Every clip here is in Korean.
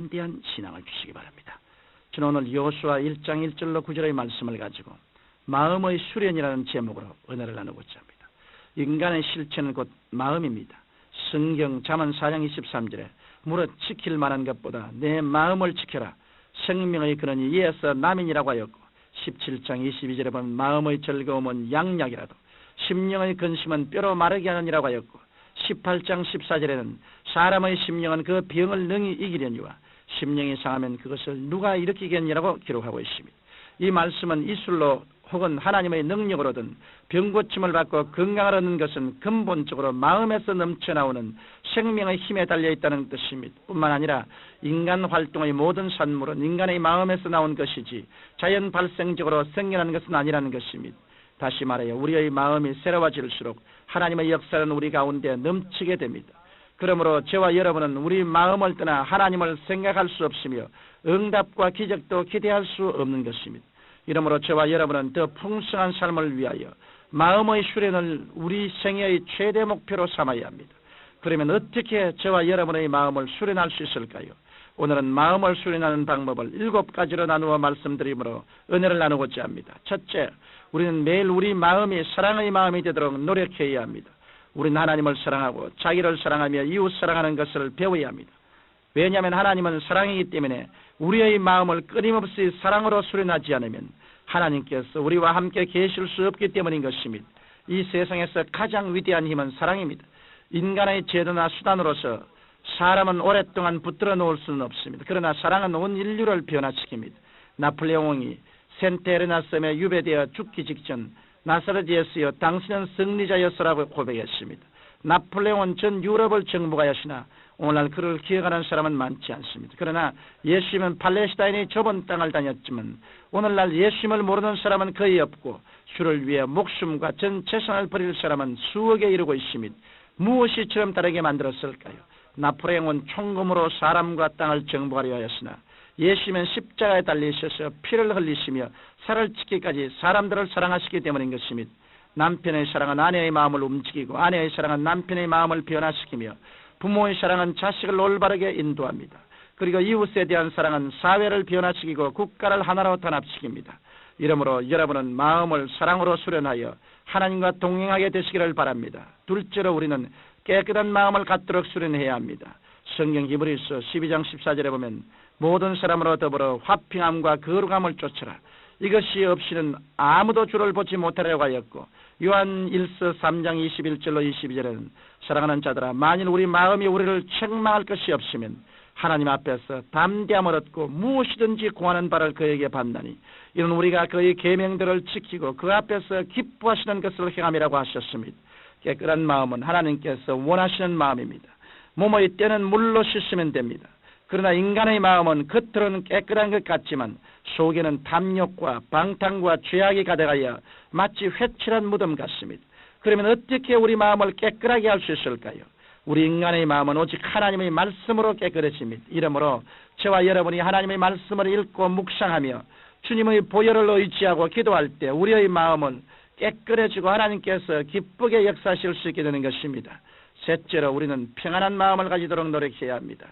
담대한 신앙을 주시기 바랍니다. 저는 오늘 여호수아 1장 1절로 9절의 말씀을 가지고 마음의 수련이라는 제목으로 은혜를 나누고자 합니다. 인간의 실체는 곧 마음입니다. 성경 잠언 4장 23절에 무릇 지킬 만한 것보다 내 마음을 지켜라. 생명의 근원이 이에서 남인이라고 하였고 17장 22절에 보면 마음의 즐거움은 양약이라도 심령의 근심은 뼈로 마르게 하느니라고 하였고 18장 14절에는 사람의 심령은 그 병을 능히 이기려니와 심령이 상하면 그것을 누가 일으키겠느냐고 기록하고 있습니다. 이 말씀은 이술로 혹은 하나님의 능력으로든 병고침을 받고 건강을 얻는 것은 근본적으로 마음에서 넘쳐나오는 생명의 힘에 달려 있다는 뜻입니다. 뿐만 아니라 인간 활동의 모든 산물은 인간의 마음에서 나온 것이지 자연 발생적으로 생겨난 것은 아니라는 것입니다. 다시 말하여 우리의 마음이 새로워질수록 하나님의 역사는 우리 가운데 넘치게 됩니다. 그러므로 저와 여러분은 우리 마음을 떠나 하나님을 생각할 수 없으며 응답과 기적도 기대할 수 없는 것입니다. 이러므로 저와 여러분은 더 풍성한 삶을 위하여 마음의 수련을 우리 생애의 최대 목표로 삼아야 합니다. 그러면 어떻게 저와 여러분의 마음을 수련할 수 있을까요? 오늘은 마음을 수련하는 방법을 일곱 가지로 나누어 말씀드리므로 은혜를 나누고자 합니다. 첫째, 우리는 매일 우리 마음이 사랑의 마음이 되도록 노력해야 합니다. 우리는 하나님을 사랑하고 자기를 사랑하며 이웃 사랑하는 것을 배워야 합니다. 왜냐하면 하나님은 사랑이기 때문에 우리의 마음을 끊임없이 사랑으로 수련하지 않으면 하나님께서 우리와 함께 계실 수 없기 때문인 것입니다. 이 세상에서 가장 위대한 힘은 사랑입니다. 인간의 제도나 수단으로서 사람은 오랫동안 붙들어 놓을 수는 없습니다. 그러나 사랑은 온 인류를 변화시킵니다. 나폴레옹이 센테르나 섬에 유배되어 죽기 직전 나사렛에서여 당신은 승리자였으라고 고백했습니다. 나폴레옹은 전 유럽을 정복하였으나 오늘날 그를 기억하는 사람은 많지 않습니다. 그러나 예수님은 팔레스타인의 좁은 땅을 다녔지만 오늘날 예수님을 모르는 사람은 거의 없고 주를 위해 목숨과 전 재산을 버릴 사람은 수억에 이르고 있습니다. 무엇이 처럼 다르게 만들었을까요? 나폴레옹은 총검으로 사람과 땅을 정복하려 하였으나 예수님은 십자가에 달리셔서 피를 흘리시며 살을 찢기까지 사람들을 사랑하시기 때문인 것입니다. 남편의 사랑은 아내의 마음을 움직이고 아내의 사랑은 남편의 마음을 변화시키며 부모의 사랑은 자식을 올바르게 인도합니다. 그리고 이웃에 대한 사랑은 사회를 변화시키고 국가를 하나로 단합시킵니다. 이러므로 여러분은 마음을 사랑으로 수련하여 하나님과 동행하게 되시기를 바랍니다. 둘째로 우리는 깨끗한 마음을 갖도록 수련해야 합니다. 성경 히브리서 12장 14절에 보면 모든 사람으로 더불어 화평함과 거룩함을 쫓으라. 이것이 없이는 아무도 주를 보지 못하려고 하였고 요한 1서 3장 21절로 22절에는 사랑하는 자들아 만일 우리 마음이 우리를 책망할 것이 없으면 하나님 앞에서 담대함을 얻고 무엇이든지 구하는 바를 그에게 받나니 이는 우리가 그의 계명들을 지키고 그 앞에서 기뻐하시는 것을 행함이라고 하셨습니다. 깨끗한 마음은 하나님께서 원하시는 마음입니다. 몸의 때는 물로 씻으면 됩니다. 그러나 인간의 마음은 겉으로는 깨끗한 것 같지만 속에는 탐욕과 방탕과 죄악이 가득하여 마치 회칠한 무덤 같습니다. 그러면 어떻게 우리 마음을 깨끗하게 할 수 있을까요? 우리 인간의 마음은 오직 하나님의 말씀으로 깨끗해집니다. 이러므로 저와 여러분이 하나님의 말씀을 읽고 묵상하며 주님의 보혈을 의지하고 기도할 때 우리의 마음은 깨끗해지고 하나님께서 기쁘게 역사하실 수 있게 되는 것입니다. 셋째로 우리는 평안한 마음을 가지도록 노력해야 합니다.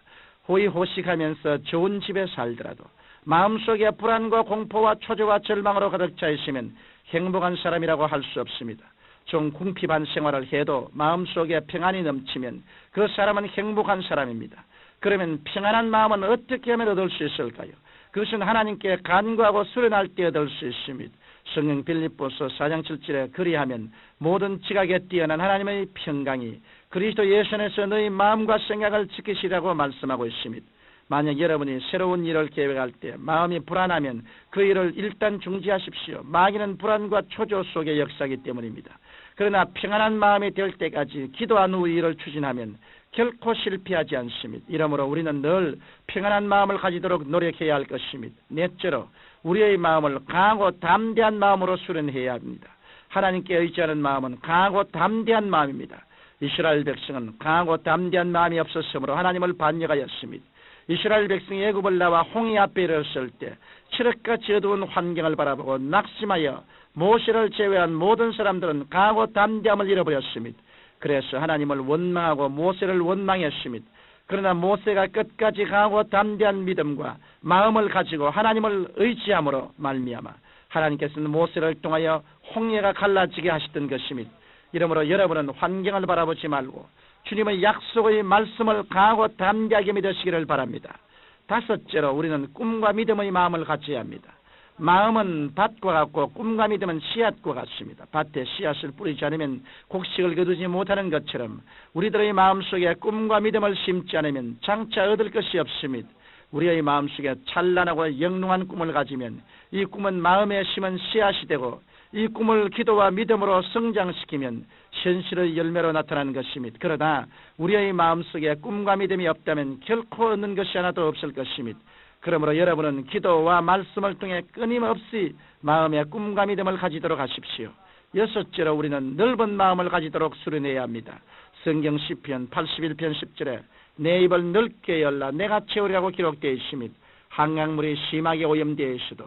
호의호식하면서 좋은 집에 살더라도 마음속에 불안과 공포와 초조와 절망으로 가득 차 있으면 행복한 사람이라고 할 수 없습니다. 좀 궁핍한 생활을 해도 마음속에 평안이 넘치면 그 사람은 행복한 사람입니다. 그러면 평안한 마음은 어떻게 하면 얻을 수 있을까요? 그것은 하나님께 간구하고 수련할 때 얻을 수 있습니다. 성령 빌립보서 4장 7절에 그리하면 모든 지각에 뛰어난 하나님의 평강이 그리스도 예수 안에서 너희 마음과 생각을 지키시라고 말씀하고 있습니다. 만약 여러분이 새로운 일을 계획할 때 마음이 불안하면 그 일을 일단 중지하십시오. 마귀는 불안과 초조 속의 역사이기 때문입니다. 그러나 평안한 마음이 될 때까지 기도한 후 일을 추진하면 결코 실패하지 않습니다. 이러므로 우리는 늘 평안한 마음을 가지도록 노력해야 할 것입니다. 넷째로 우리의 마음을 강하고 담대한 마음으로 수련해야 합니다. 하나님께 의지하는 마음은 강하고 담대한 마음입니다. 이스라엘 백성은 강하고 담대한 마음이 없었으므로 하나님을 반역하였습니다. 이스라엘 백성이 애굽을 나와 홍해 앞에 이르렀을 때 칠흑같이 어두운 환경을 바라보고 낙심하여 모세를 제외한 모든 사람들은 강하고 담대함을 잃어버렸습니다. 그래서 하나님을 원망하고 모세를 원망했습니다. 그러나 모세가 끝까지 강하고 담대한 믿음과 마음을 가지고 하나님을 의지함으로 말미암아 하나님께서는 모세를 통하여 홍해가 갈라지게 하셨던 것입니다. 이러므로 여러분은 환경을 바라보지 말고 주님의 약속의 말씀을 강하고 담대하게 믿으시기를 바랍니다. 다섯째로 우리는 꿈과 믿음의 마음을 가져야 합니다. 마음은 밭과 같고 꿈과 믿음은 씨앗과 같습니다. 밭에 씨앗을 뿌리지 않으면 곡식을 거두지 못하는 것처럼 우리들의 마음속에 꿈과 믿음을 심지 않으면 장차 얻을 것이 없습니다. 우리의 마음속에 찬란하고 영롱한 꿈을 가지면 이 꿈은 마음에 심은 씨앗이 되고 이 꿈을 기도와 믿음으로 성장시키면 현실의 열매로 나타나는 것입니다. 그러나 우리의 마음속에 꿈과 믿음이 없다면 결코 얻는 것이 하나도 없을 것입니다. 그러므로 여러분은 기도와 말씀을 통해 끊임없이 마음의 꿈과 믿음을 가지도록 하십시오. 여섯째로 우리는 넓은 마음을 가지도록 수련해야 합니다. 성경 시편 81편 10절에 내 입을 넓게 열라 내가 채우리라고 기록되어 있습니다. 한강물이 심하게 오염되어 있어도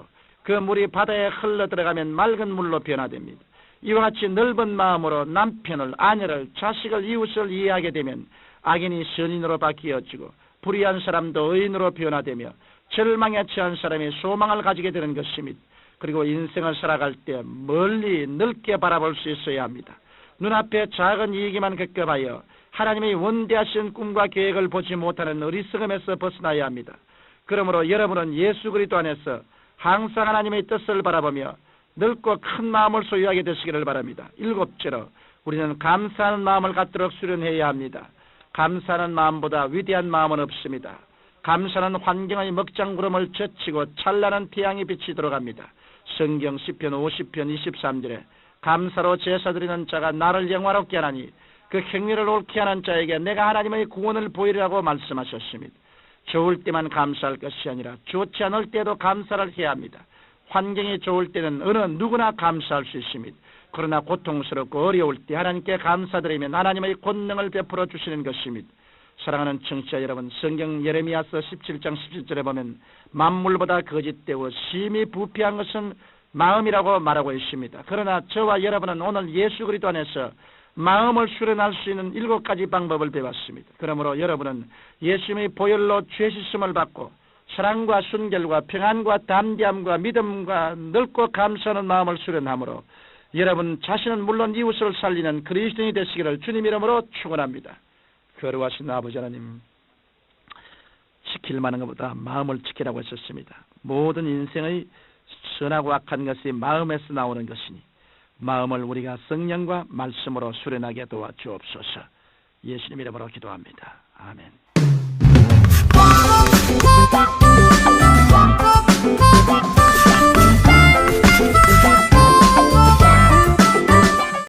그 물이 바다에 흘러 들어가면 맑은 물로 변화됩니다. 이와 같이 넓은 마음으로 남편을, 아내를, 자식을, 이웃을 이해하게 되면 악인이 선인으로 바뀌어지고 불의한 사람도 의인으로 변화되며 절망에 처한 사람이 소망을 가지게 되는 것입니다. 그리고 인생을 살아갈 때 멀리 넓게 바라볼 수 있어야 합니다. 눈앞에 작은 이익에만 겪어봐요. 하나님의 원대하신 꿈과 계획을 보지 못하는 어리석음에서 벗어나야 합니다. 그러므로 여러분은 예수 그리스도 안에서 항상 하나님의 뜻을 바라보며 넓고 큰 마음을 소유하게 되시기를 바랍니다. 일곱째로 우리는 감사하는 마음을 갖도록 수련해야 합니다. 감사하는 마음보다 위대한 마음은 없습니다. 감사는 환경의 먹장구름을 젖히고 찬란한 태양이 비치도록 합니다. 성경 10편 50편 23절에 감사로 제사드리는 자가 나를 영화롭게 하나니 그 행위를 옳게 하는 자에게 내가 하나님의 구원을 보이리라고 말씀하셨습니다. 좋을 때만 감사할 것이 아니라 좋지 않을 때도 감사를 해야 합니다. 환경이 좋을 때는 어느 누구나 감사할 수 있습니다. 그러나 고통스럽고 어려울 때 하나님께 감사드리면 하나님의 권능을 베풀어 주시는 것입니다. 사랑하는 청취자 여러분, 성경 예레미야서 17장 17절에 보면 만물보다 거짓되고 심히 부패한 것은 마음이라고 말하고 있습니다. 그러나 저와 여러분은 오늘 예수 그리스도 안에서 마음을 수련할 수 있는 일곱 가지 방법을 배웠습니다. 그러므로 여러분은 예수님의 보혈로 죄 씻음을 받고 사랑과 순결과 평안과 담대함과 믿음과 넓고 감사하는 마음을 수련함으로 여러분 자신은 물론 이웃을 살리는 그리스도인이 되시기를 주님 이름으로 축원합니다. 거룩하신 아버지 하나님 지킬 만한 것보다 마음을 지키라고 하셨습니다. 모든 인생의 선하고 악한 것이 마음에서 나오는 것이니 마음을 우리가 성령과 말씀으로 수련하게 도와주옵소서. 예수님 이름으로 기도합니다. 아멘.